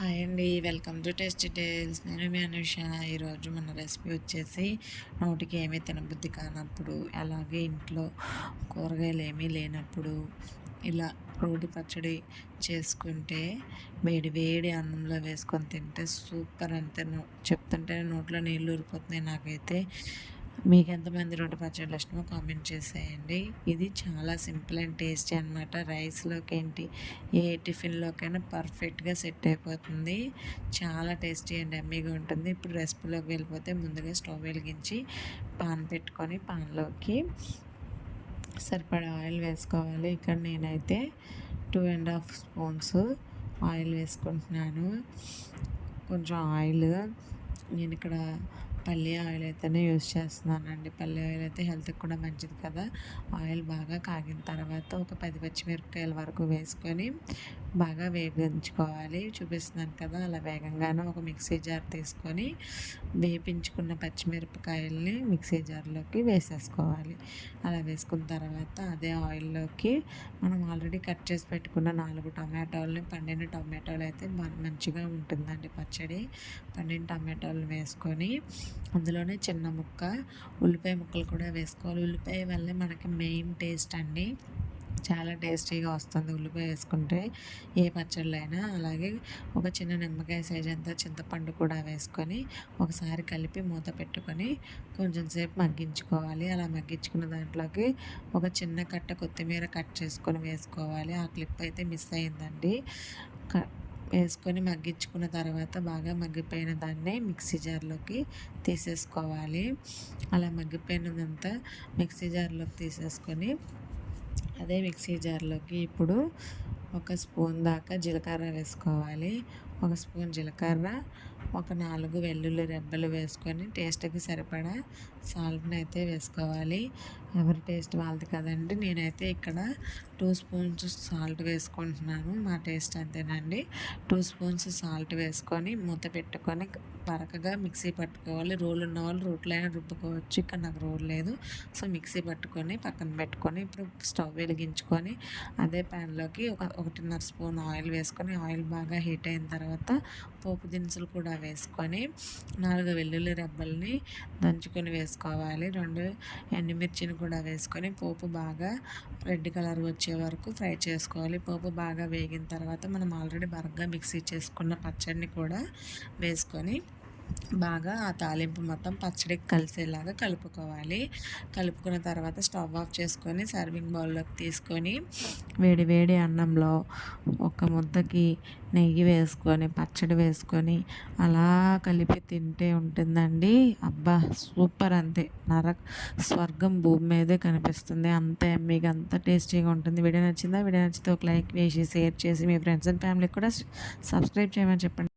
Hi అండి. Welcome to test details నేను మీ అనుష. ఈరోజు మన రెసిపీ వచ్చేసి నోటికి ఏమీ తినబుద్ధి కానప్పుడు అలాగే ఇంట్లో కూరగాయలు ఏమీ లేనప్పుడు ఇలా రోటి పచ్చడి చేసుకుంటే వేడి వేడి అన్నంలో వేసుకొని తింటే సూపర్ అంతే. చెప్తుంటే నోట్లో నీళ్ళు ఊరిపోతున్నాయి నాకైతే. మీకు ఎంతమంది రోడ్డు పచ్చళ్ళు ఇష్టమో కామెంట్ చేసేయండి. ఇది చాలా సింపుల్ అండ్ టేస్టీ అనమాట రైస్లోకి ఏంటి ఏ టిఫిన్లోకైనా పర్ఫెక్ట్గా సెట్ అయిపోతుంది. చాలా టేస్టీ అండ్ ఎమ్మీగా ఉంటుంది. ఇప్పుడు రెసిపీలోకి వెళ్ళిపోతే ముందుగా స్టవ్ వెలిగించి పాన్ పెట్టుకొని పాన్లోకి సరిపడా ఆయిల్ వేసుకోవాలి. ఇక్కడ నేనైతే two and half spoons oil వేసుకుంటున్నాను. కొంచెం ఆయిల్. నేను ఇక్కడ పల్లి ఆయిల్ అయితేనే యూస్ చేస్తున్నానండి. పల్లి ఆయిల్ అయితే హెల్త్కి కూడా మంచిది కదా. ఆయిల్ బాగా కాగిన తర్వాత ఒక పది పచ్చిమిరపకాయల వరకు వేసుకొని బాగా వేగించుకోవాలి. చూపిస్తున్నాను కదా అలా వేగంగానే ఒక మిక్సీ జార్ తీసుకొని వేపించుకున్న పచ్చిమిరపకాయల్ని మిక్సీ జార్లోకి వేసేసుకోవాలి. అలా వేసుకున్న తర్వాత అదే ఆయిల్లోకి మనం ఆల్రెడీ కట్ చేసి పెట్టుకున్న నాలుగు టమాటోలని పండిన టమాటోలు అయితే మంచిగా ఉంటుందండి పచ్చడి. పండిన టమాటోలు వేసుకొని అందులోనే చిన్న ముక్క ఉల్లిపాయ ముక్కలు కూడా వేసుకోవాలి. ఉల్లిపాయ వల్లే మనకి మెయిన్ టేస్ట్ అండి. చాలా టేస్టీగా వస్తుంది ఉల్లిపాయ వేసుకుంటే. ఏ పచ్చళ్ళైనా అలాగే ఒక చిన్న నిమ్మకాయ సైజ్ అంతా చింతపండు కూడా వేసుకొని ఒకసారి కలిపి మూత పెట్టుకొని కొంచెం సేపు మగ్గించుకోవాలి. అలా మగ్గించుకున్న దాంట్లోకి ఒక చిన్న కట్ట కొత్తిమీర కట్ చేసుకొని వేసుకోవాలి. ఆ క్లిప్ అయితే మిస్ అయిందండి. వేసుకొని మగ్గించుకున్న తర్వాత బాగా మగ్గిపోయిన దాన్ని మిక్సీ జార్లోకి తీసేసుకోవాలి. అలా మగ్గిపోయినదంతా మిక్సీ జార్లోకి తీసేసుకొని అదే మిక్సీ జార్లోకి ఇప్పుడు ఒక స్పూన్ దాకా జీలకర్ర వేసుకోవాలి. ఒక స్పూన్ జీలకర్ర ఒక నాలుగు వెల్లుల్లి రెబ్బలు వేసుకొని టేస్ట్కి సరిపడా సాల్ట్ని అయితే వేసుకోవాలి. ఎవరి టేస్ట్ వాళ్ళది కదండి. నేనైతే ఇక్కడ టూ స్పూన్స్ సాల్ట్ వేసుకుంటున్నాను. మా టేస్ట్ అంతేనండి. టూ స్పూన్స్ సాల్ట్ వేసుకొని మూత పెట్టుకొని పరకగా మిక్సీ పట్టుకోవాలి. రోలు ఉన్న వాళ్ళు రోట్లైనా రుబ్బుకోవచ్చు ఇక్కడ నాకు రోల్ లేదు. సో మిక్సీ పట్టుకొని పక్కన పెట్టుకొని ఇప్పుడు స్టవ్ వెలిగించుకొని అదే ప్యాన్లోకి ఒక ఒకటిన్నర స్పూన్ ఆయిల్ వేసుకొని ఆయిల్ బాగా హీట్ అయిన తర్వాత పోపు దినుసులు కూడా వేసుకొని నాలుగు వెల్లుల్లి రెబ్బల్ని దంచుకొని వేసుకోవాలి. రెండు ఎండుమిర్చిని కూడా వేసుకొని పోపు బాగా రెడ్ కలర్ వచ్చే వరకు ఫ్రై చేసుకోవాలి. పోపు బాగా వేగిన తర్వాత మనం ఆల్రెడీ బరగ్గా మిక్సీ చేసుకున్న పచ్చడిని కూడా వేసుకొని బాగా ఆ తాలింపు మొత్తం పచ్చడికి కలిసేలాగా కలుపుకోవాలి. కలుపుకున్న తర్వాత స్టవ్ ఆఫ్ చేసుకొని సర్వింగ్ బౌల్లోకి తీసుకొని వేడి వేడి అన్నంలో ఒక ముద్దకి నెయ్యి వేసుకొని పచ్చడి వేసుకొని అలా కలిపి తింటే ఉంటుందండి. అబ్బా సూపర్ అంతే. నర స్వర్గం భూమి మీదే కనిపిస్తుంది. అంత మీకు అంత టేస్టీగా ఉంటుంది. వీడియో నచ్చిందా? వీడియో నచ్చితే ఒక లైక్ వేసి షేర్ చేసి మీ ఫ్రెండ్స్ అండ్ ఫ్యామిలీకి కూడా సబ్స్క్రైబ్ చేయమని చెప్పండి.